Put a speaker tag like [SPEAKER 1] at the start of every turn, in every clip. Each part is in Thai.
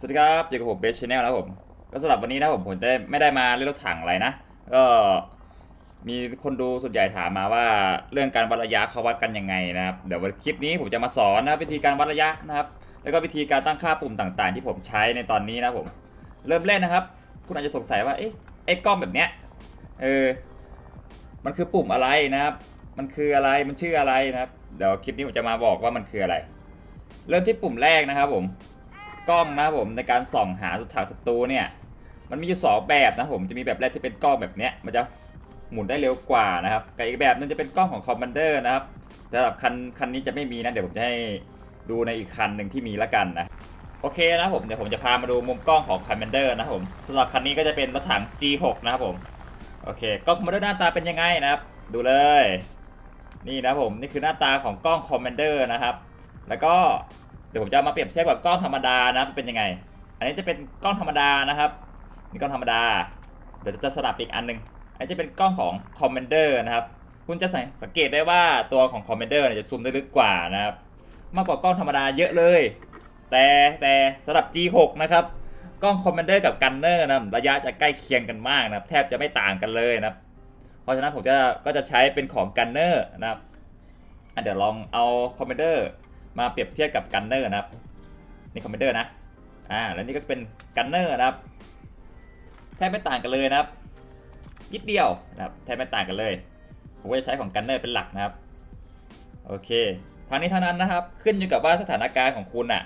[SPEAKER 1] สวัสดีครับอยู่กับผมเบสชแนลนะผม ก็สำหรับวันนี้นะผมผมได้ไม่ได้มาเล่นรถถังอะไรนะ ก็มีคนดูส่วนใหญ่ถามมาว่าเรื่องการวัดระยะเขาวัดกันยังไงนะครับ เดี๋ยววันคลิปนี้ผมจะมาสอนนะวิธีการวัดระยะนะครับ แล้วก็วิธีการตั้งค่าปุ่มต่างๆ ที่ผมใช้ในตอนนี้นะผม เริ่มเล่นนะครับ คุณอาจจะสงสัยว่าเอ๊ะไอ้กล้องแบบเนี้ยเออมันคือปุ่มอะไรนะครับ มันคืออะไรมันชื่ออะไรนะครับ เดี๋ยวคลิปนี้ผมจะมาบอกว่ามันคืออะไร เริ่มที่ปุ่มแรกนะครับผม กล้องนะผมในการส่องหาสุดถางศัตรูเนี่ย มันมีอยู่สองแบบนะผมจะมีแบบแรกที่เป็นกล้องแบบเนี้ยมันจะหมุนได้เร็วกว่านะครับกับอีกแบบนึงจะเป็นกล้องของคอมมานเดอร์นะครับแต่สำหรับคันคันนี้จะไม่มีนะเดี๋ยวผมจะให้ดูในอีกคันหนึ่งที่มีละกันนะโอเคนะผมเดี๋ยวผมจะพามาดูมุมกล้องของคอมมานเดอร์นะครับผมสำหรับคันนี้ก็จะเป็นรถถัง G6 นะครับผมโอเคกล้องคอมมานเดอร์หน้าตาเป็นยังไงนะครับ ดูเลย นี่นะผมนี่คือหน้าตาของกล้องคอมมานเดอร์นะครับ แล้วก็ เดี๋ยวผมจะเอามาเปรียบเทียบกับกล้องธรรมดานะเป็นยังไง อันนี้จะเป็นกล้องธรรมดานะครับนี่กล้องธรรมดา เดี๋ยวจะสลับอีกอันหนึงอันนี้จะเป็นกล้องของ Commander นะครับ คุณจะสังเกตได้ว่าตัวของ Commander เนี่ยจะซูมได้ลึกกว่านะครับ มากกว่ากล้องธรรมดาเยอะเลย แต่แต่สำหรับ G6 นะครับ กล้อง Commander กับ Gunner นะระยะจะใกล้เคียงกันมากนะครับ แทบจะไม่ต่างกันเลยนะครับ เพราะฉะนั้นผมจะก็จะใช้เป็นของ Gunner นะครับเดี๋ยวลองเอา Commander มาเปรียบเทียบกับ Gunner นะครับนี่ Commander นะอ่าแล้วนี่ก็เป็น Gunner นะครับแทบไม่ต่างกันเลยนะครับนิดเดียวนะครับแทบไม่ต่างกันเลยผมก็จะใช้ของ Gunner เป็นหลักนะครับโอเคทางนี้เท่านั้นนะครับขึ้นอยู่กับว่าสถานการณ์ของคุณอะ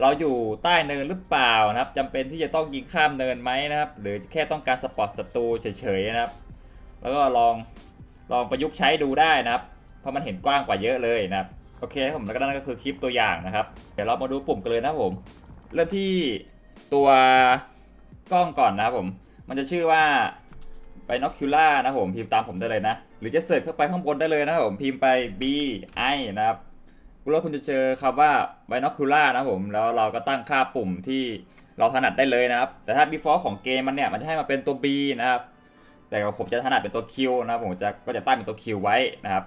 [SPEAKER 1] เราอยู่ใต้เนินหรือเปล่านะครับจำเป็นที่จะต้องยิงข้ามเนินไหมนะครับ หรือแค่ต้องการสปอตศัตรูเฉยๆนะครับ แล้วก็ลองลองประยุกต์ใช้ดูได้นะครับ เพราะมันเห็นกว้างกว่าเยอะเลยนะครับ อเคครับผมแล้วก็นั่นก็คือคลิปตัวอย่างนะครับ เดี๋ยวเรามาดูปุ่มกันเลยนะผม เริ่มที่ตัวกล้องก่อนนะครับผม มันจะชื่อว่า binocular นะผมพิมพ์ตามผมได้เลยนะ หรือจะเสิร์ชเข้าไปข้างบนได้เลยนะผมพิมพ์ไป b i นะครับแล้วคุณจะเจอคำว่า binocular นะผมแล้วเราก็ตั้งค่าปุ่มที่เราถนัดได้เลยนะครับ แต่ถ้า default ของเกมมันเนี่ยมันจะให้มาเป็นตัว b นะครับ แต่ผมจะถนัดเป็นตัว Q นะครับผมจะก็จะตั้งเป็นตัว Q ไว้นะครับ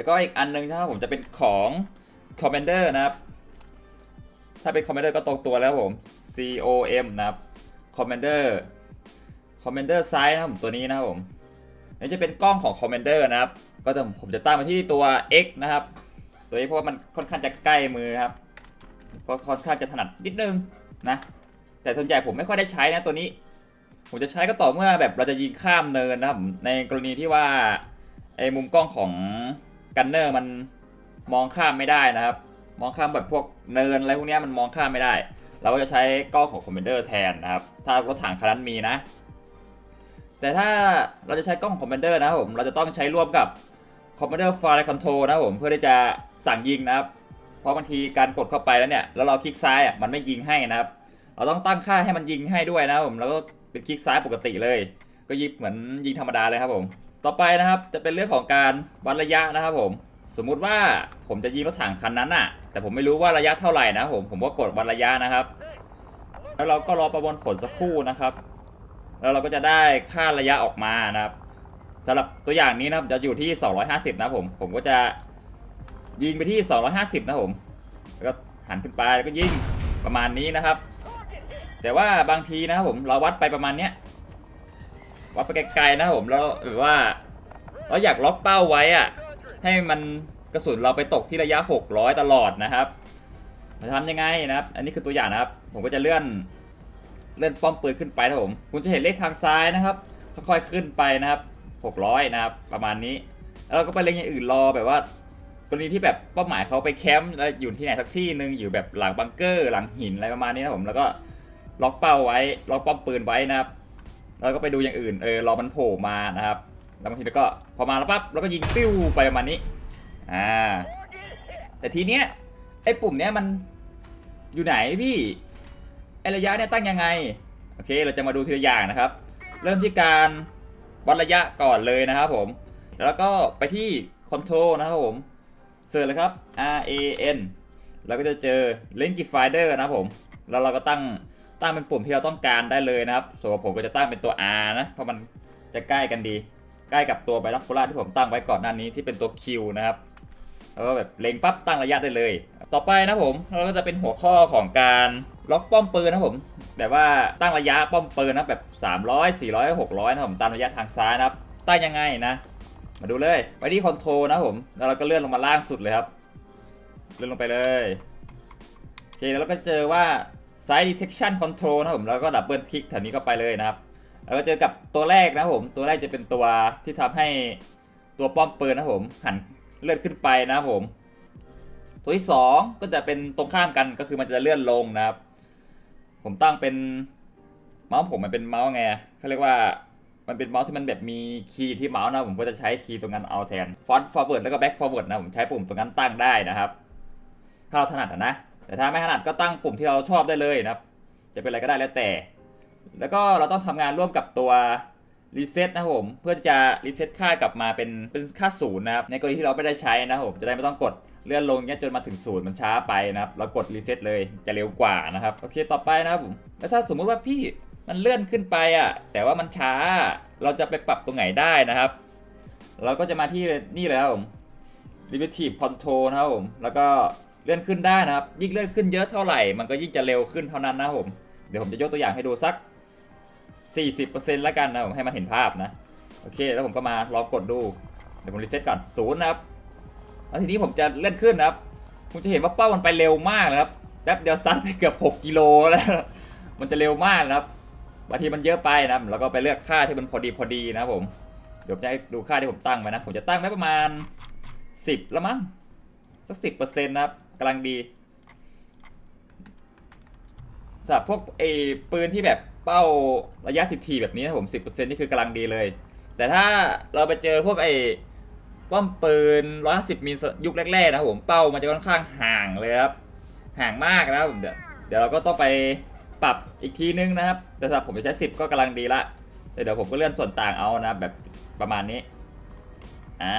[SPEAKER 1] แล้วก็อีกอันหนึงนะครับผมจะเป็นของ Commander นะครับ ถ้าเป็น Commander ก็ตรงตัวแล้วผม C O M นะครับ Commander Commander Size นะครับผมตัวนี้นะครับผมนี่จะเป็นกล้องของ Commander นะครับ ก็จะผมจะตั้งมาที่ตัว X นะครับ ตัวนี้เพราะว่ามันค่อนข้างจะใกล้มือครับก็ค่อนข้างจะถนัดนิดนึงนะ แต่ส่วนใหญ่ผมไม่ค่อยได้ใช้นะตัวนี้ ผมจะใช้ก็ต่อเมื่อแบบเราจะยิงข้ามเนินนะครับในกรณีที่ว่าไอ้มุมกล้องของ กันเนอร์มันมองข้ามไม่ได้นะครับ มองข้ามแบบพวกเนินอะไรพวกนี้มันมองข้ามไม่ได้ เราก็จะใช้กล้องของคอมเมนเดอร์แทนนะครับ ถ้ารถถังคันนั้นมีนะ แต่ถ้าเราจะใช้กล้องของคอมเมนเดอร์นะครับผม เราจะต้องใช้ร่วมกับคอมเมนเดอร์ไฟล์คอนโทรนะครับผมเพื่อที่จะสั่งยิงนะครับ เพราะบางทีการกดเข้าไปแล้วเนี่ย แล้วเราคลิกซ้ายอะมันไม่ยิงให้นะครับ เราต้องตั้งค่าให้มันยิงให้ด้วยนะครับผม แล้วก็เป็นคลิกซ้ายปกติเลย ก็ยิงเหมือนยิงธรรมดาเลยครับผม ต่อไปนะครับจะเป็นเรื่องของการวัดระยะนะครับผม สมมุติว่าผมจะยิงรถถังคันนั้นน่ะแต่ผมไม่รู้ว่าระยะเท่าไหร่นะผมผมก็กดวัดระยะนะครับ แล้วเราก็รอประมวลผลสักครู่นะครับ แล้วเราก็จะได้ค่าระยะออกมานะครับสำหรับตัวอย่างนี้นะครับจะอยู่ที่ 250 นะครับผม ผมก็จะยิงไปที่ 250 นะครับผมแล้วก็หันขึ้นไปแล้วก็ยิงประมาณนี้นะครับ แต่ว่าบางทีนะครับผมเราวัดไปประมาณเนี้ย วัดไปไกลๆนะครับผมแล้วแบบว่าเราอยากล็อกเป้าไว้อะให้มันกระสุนเราไปตกที่ระยะ 600 ตลอดนะครับจะทำยังไงนะครับ อันนี้คือตัวอย่างนะครับ ผมก็จะเลื่อนเลื่อนป้อมปืนขึ้นไปนะผมคุณจะเห็นเลขทางซ้ายนะครับค่อยๆขึ้นไปนะครับ 600 นะครับ ประมาณนี้ แล้วเราก็ไปเล็งอย่างอื่นรอแบบว่ากรณีที่แบบเป้าหมายเขาไปแคมป์แล้วอยู่ที่ไหนสักที่หนึ่งอยู่แบบหลังบังเกอร์ หลังหินอะไรประมาณนี้นะผมแล้วก็ล็อกเป้าไว้ล็อกป้อมปืนไว้นะครับ แล้วก็ไปดูอย่างอื่นเออรอมันโผล่มานะครับแล้วบางทีแล้วก็พอมาแล้วปั๊บแล้วก็ยิงปิ้วไปประมาณนี้อ่าแต่ทีเนี้ยไอ้ปุ่มเนี้ยมันอยู่ไหนพี่ไอ้ระยะเนี่ยตั้งยังไงโอเคเราจะมาดูทีละอย่างนะครับ เริ่มที่การวัดระยะก่อนเลยนะครับผมแล้วก็ไปที่ Control นะครับผมเสิร์ชเลยครับ R A N แล้วก็จะเจอ Link Finder นะครับผม แล้วเราก็ตั้ง ตั้งเป็นปุ่มที่เราต้องการได้เลยนะครับ ส่วนผมก็จะตั้งเป็นตัว R นะ เพราะมันจะใกล้กันดี ใกล้กับตัวไบล็อกโพล่าที่ผมตั้งไว้ก่อนหน้านี้ที่เป็นตัว Q นะครับแล้วก็แบบเล็งปั๊บตั้งระยะได้เลย ต่อไปนะผมเราก็จะเป็นหัวข้อของการล็อกป้อมปืนนะผมแบบว่าตั้งระยะป้อมปืนนะแบบ 300 400 600นะครับผมตามระยะทางซ้ายนะครับตั้งยังไงนะ มาดูเลยไปที่คอนโทรนะผมแล้วเราก็เลื่อนลงมาล่างสุดเลยครับ เลื่อนลงไปเลยโอเคแล้วเราก็เจอว่า Side Detection Control นะผมแล้วก็ดับเบิลคลิกแถวนี้ก็ไปเลยนะครับ แล้วก็เจอกับตัวแรกนะผม ตัวแรกจะเป็นตัวที่ทำให้ตัวป้อมปืนนะผม หันเลื่อนขึ้นไปนะผม ตัวที่สองก็จะเป็นตรงข้ามกันก็คือมันจะเลื่อนลงนะครับ ผมตั้งเป็นเมาส์ผมมันเป็นเมาส์ไงเขาเรียกว่ามันเป็นเมาส์ที่มันแบบมีคีย์ที่เมาส์นะผมก็จะใช้คีย์ตรงนั้นเอาแทน front forward แล้วก็ back forward นะผมใช้ปุ่มตรงนั้นตั้งได้นะครับ ถ้าเราถนัดนะ แต่ถ้าไม่ถนัดก็ตั้งปุ่มที่เราชอบได้เลยนะครับ จะเป็นอะไรก็ได้แล้วแต่ แล้วก็เราต้องทำงานร่วมกับตัวรีเซ็ตนะครับผม เพื่อจะรีเซ็ตค่ากลับมาเป็นเป็นค่าศูนย์นะครับ ในกรณีที่เราไม่ได้ใช้นะครับผมจะได้ไม่ต้องกดเลื่อนลงเงี้ยจนมาถึงศูนย์มันช้าไปนะครับเรากดรีเซ็ตเลยจะเร็วกว่านะครับโอเคต่อไปนะครับผมแล้วถ้าสมมุติว่าพี่มันเลื่อนขึ้นไปอะ แต่ว่ามันช้าเราจะไปปรับตรงไหนได้นะครับ เราก็จะมาที่นี่เลยครับผม Relative Control นะครับผมแล้วก็ เลื่อนขึ้นได้นะครับ ยิ่งเลื่อนขึ้นเยอะเท่าไหร่ มันก็ยิ่งจะเร็วขึ้นเท่านั้นนะผม เดี๋ยวผมจะยกตัวอย่างให้ดูสัก 40%แล้วกันนะผมให้มันเห็นภาพนะ โอเค แล้วผมก็มาลองกดดู เดี๋ยวผมรีเซ็ตก่อนศูนย์นะครับ แล้วทีนี้ผมจะเลื่อนขึ้นนะครับ คุณจะเห็นว่าเป้ามันไปเร็วมากนะครับ แป๊บเดียวซัดไปเกือบ 6 กิโลแล้ว มันจะเร็วมากนะครับ บางทีมันเยอะไปนะครับ แล้วก็ไปเลือกค่าที่มันพอดีพอดีนะครับผม เดี๋ยวผมจะดูค่าที่ผมตั้งไว้นะ ผมจะตั้งไว้ประมาณ 10แล้วมั้ง สักสิบเปอร์เซ็นต์นะครับ กำลังดีสำหรับพวกไอ้ปืนที่แบบเป้าระยะทีแบบนี้นะผมสิบเปอร์เซ็นต์นี่คือกำลังดีเลย แต่ถ้าเราไปเจอพวกไอ้ป้อมปืนร้อยสิบมิลยุคแรกๆนะผมเป้ามันจะค่อนข้างห่างเลยครับ ห่างมากนะครับเดี๋ยวเดี๋ยวเราก็ต้องไปปรับอีกทีนึงนะครับ แต่สำหรับผมจะใช้สิบก็กำลังดีละแต่เดี๋ยวผมก็เลื่อนส่วนต่างเอานะแบบประมาณนี้ อ่า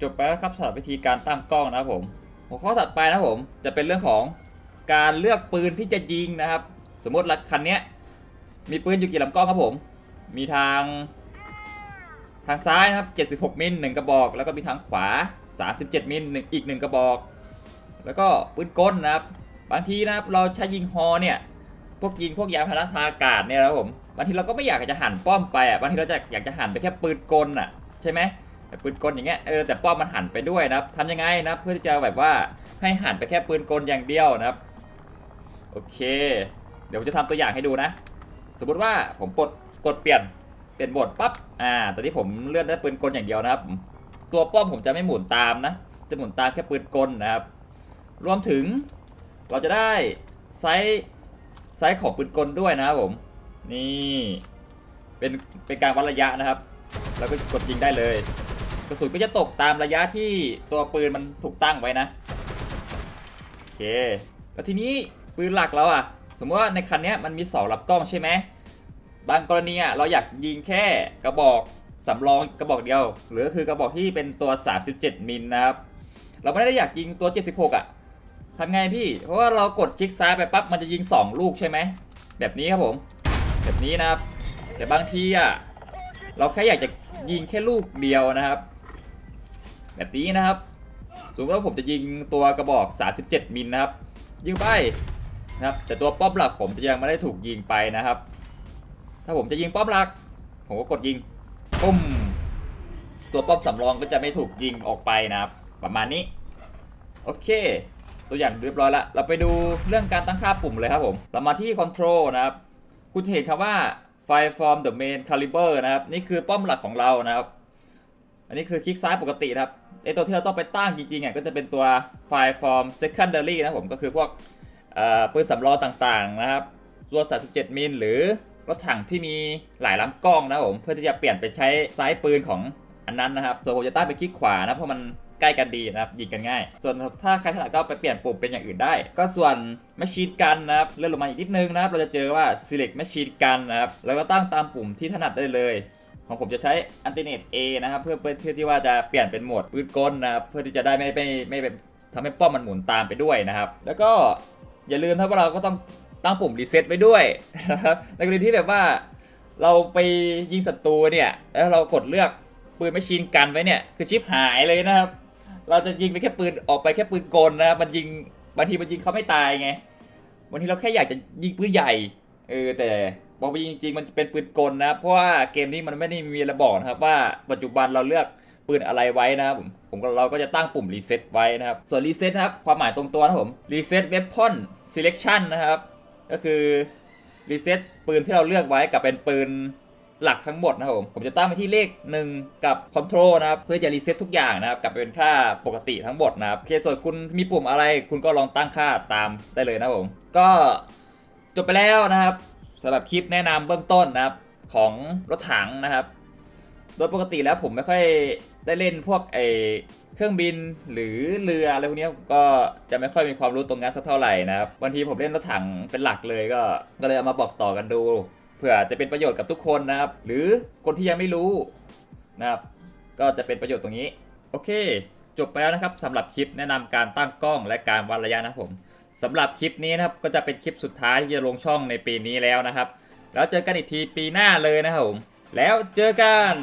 [SPEAKER 1] จบไปแล้วครับสำหรับวิธีการตั้งกล้องนะครับผม หัวข้อถัดไปนะผมจะเป็นเรื่องของการเลือกปืนที่จะยิงนะครับ สมมติลักคันนี้มีปืนอยู่กี่ลำกล้องครับผม มีทางทางซ้ายนะครับ 76 มิลหนึ่งกระบอก แล้วก็มีทางขวา 37 มิลหนึ่งอีกหนึ่งกระบอก แล้วก็ปืนกลนะครับ บางทีนะครับเราใช้ยิงฮอเนี่ย พวกยิงพวกยานพาหนะทางอากาศเนี่ยนะครับผม บางทีเราก็ไม่อยากจะหันป้อมไปอะ บางทีเราจะอยากจะหันไปแค่ปืนกลอะใช่ไหม ปืนกลอย่างเงี้ยเออแต่ป้อมมันหันไปด้วยนะครับทำยังไงนะเพื่อที่จะแบบว่าให้หันไปแค่ปืนกลอย่างเดียวนะครับโอเค เดี๋ยวผมจะทำตัวอย่างให้ดูนะ สมมติว่าผมกดกดเปลี่ยนเปลี่ยนโหมดปั๊บอ่าตอนนี้ผมเลื่อนได้ปืนกลอย่างเดียวนะครับ ตัวป้อมผมจะไม่หมุนตามนะจะหมุนตามแค่ปืนกลนะครับ รวมถึงเราจะได้ไซส์ไซส์ของปืนกลด้วยนะครับผมนี่เป็นเป็นการวัดระยะนะครับ แล้วก็กดยิงได้เลย ระสุนก็จะตกตามระยะที่ตัวปืนมันถูกตั้งไว้นะโอเคแล้วทีนี้ปืนหลักเราอะสมมติว่าในคันเนี้ยมันมีเสารับกล้องใช่ไหมบางกรณีอะเราอยากยิงแค่กระบอกสำรองกระบอกเดียว หรือก็คือกระบอกที่เป็นตัว 37 มิลนะครับ เราไม่ได้อยากยิงตัว 76อะทำไงพี่ เพราะว่าเรากดคลิกซ้ายไปปั๊บมันจะยิง 2 ลูกใช่ไหม แบบนี้ครับผม แบบนี้นะครับ แต่บางทีอะเราแค่อยากจะยิงแค่ลูกเดียวนะครับ แบบนี้นะครับสมมติว่าผมจะยิงตัวกระบอก 37 มิลนะครับ ยิงไปนะครับ แต่ตัวป้อมหลักผมจะยังไม่ได้ถูกยิงไปนะครับ ถ้าผมจะยิงป้อมหลัก ผมก็กดยิงปุ้มตัวป้อมสำรองก็จะไม่ถูกยิงออกไปนะครับ ประมาณนี้โอเค ตัวอย่างเรียบร้อยล้วเราไปดูเรื่องการตั้งค่าปุ่มเลยครับผม เรามาที่ Control นะครับ คุณจะเห็นคำว่า Fire from the main caliber นะครับ นี่คือป้อมหลักของเรานะครับ อันนี้คือคลิกซ้ายปกตินะครับไอตัวที่เราต้องไปตั้งจริงๆอะก็จะเป็นตัว Fire from secondary นะผมก็คือพวกปืนสำรองต่างๆนะครับตัว37มิลหรือรถถังที่มีหลายลำกล้องนะผมเพื่อที่จะเปลี่ยนไปใช้ซ้ายปืนของอันนั้นนะครับส่วนผมจะตั้งเป็นคลิกขวานะเพราะมันใกล้กันดีนะครับยิงกันง่าย ส่วนถ้าใครถนัดก็ไปเปลี่ยนปุ่มเป็นอย่างอื่นได้ ก็ส่วน Machine Gun นะครับเลื่อนลงมาอีกนิดนึงนะครับเราจะเจอว่า Select Machine Gun นะครับแล้วก็ตั้งตามปุ่มที่ถนัดได้เลย ของผมจะใช้ Alternate A นะครับเพื่อเพื่อที่ว่าจะเปลี่ยนเป็นโหมดปืนกลนะครับเพื่อที่จะได้ไม่ไม่ไม่ทำให้ป้อมมันหมุนตามไปด้วยนะครับ แล้วก็อย่าลืมครับว่าเราก็ต้องตั้งปุ่มรีเซ็ตไว้ด้วยนะครับในกรณีที่แบบว่าเราไปยิงศัตรูเนี่ยแล้วเรากดเลือกปืนไม่ชินกันไว้เนี่ยคือชิปหายเลยนะครับ เราจะยิงไปแค่ปืนออกไปแค่ปืนกลนะครับมันยิงบางทีมันยิงเขาไม่ตายไงบางทีเราแค่อยากจะยิงปืนใหญ่เออแต่ บอกไปจริงๆ มันเป็นปืนกลนะครับเพราะว่าเกมนี้มันไม่ได้มีระบอกนะครับว่าปัจจุบันเราเลือกปืนอะไรไว้นะครับผมผมเราก็จะตั้งปุ่มรีเซ็ตไว้นะครับ ส่วนรีเซ็ตนะครับ ความหมายตรงตัวนะผมรีเซ็ตเว p พอน selection นะครับ ก็คือรีเซ็ตปืนที่เราเลือกไว้กับเป็นปืนหลักทั้งหมดนะครับผม ผมจะตั้งไปที่เลข 1 กับ Control นะครับ เพื่อจะรีเซ็ตทุกอย่างนะครับ กลับไปเป็นค่าปกติทั้งหมดนะครับโอเคส่วนคุณมีปุ่มอะไร คุณก็ลองตั้งค่าตามได้เลยนะผม ก็จบไปแล้วนะครับ สำหรับคลิปแนะนำเบื้องต้นนะครับของรถถังนะครับ โดยปกติแล้วผมไม่ค่อยได้เล่นพวกไอเครื่องบินหรือเรืออะไรพวกนี้ก็จะไม่ค่อยมีความรู้ตรงนั้นสักเท่าไหร่นะครับบางทีผมเล่นรถถังเป็นหลักเลยก็ก็เลยเอามาบอกต่อกันดูเพื่อจะเป็นประโยชน์กับทุกคนนะครับ หรือคนที่ยังไม่รู้นะครับ ก็จะเป็นประโยชน์ตรงนี้ โอเค จบไปแล้วนะครับสำหรับคลิปแนะนำการตั้งกล้องและการวัดระยะนะผม สำหรับคลิปนี้นะครับก็จะเป็นคลิปสุดท้ายที่จะลงช่องในปีนี้แล้วนะครับ แล้วเจอกันอีกทีปีหน้าเลยนะครับผมแล้วเจอกัน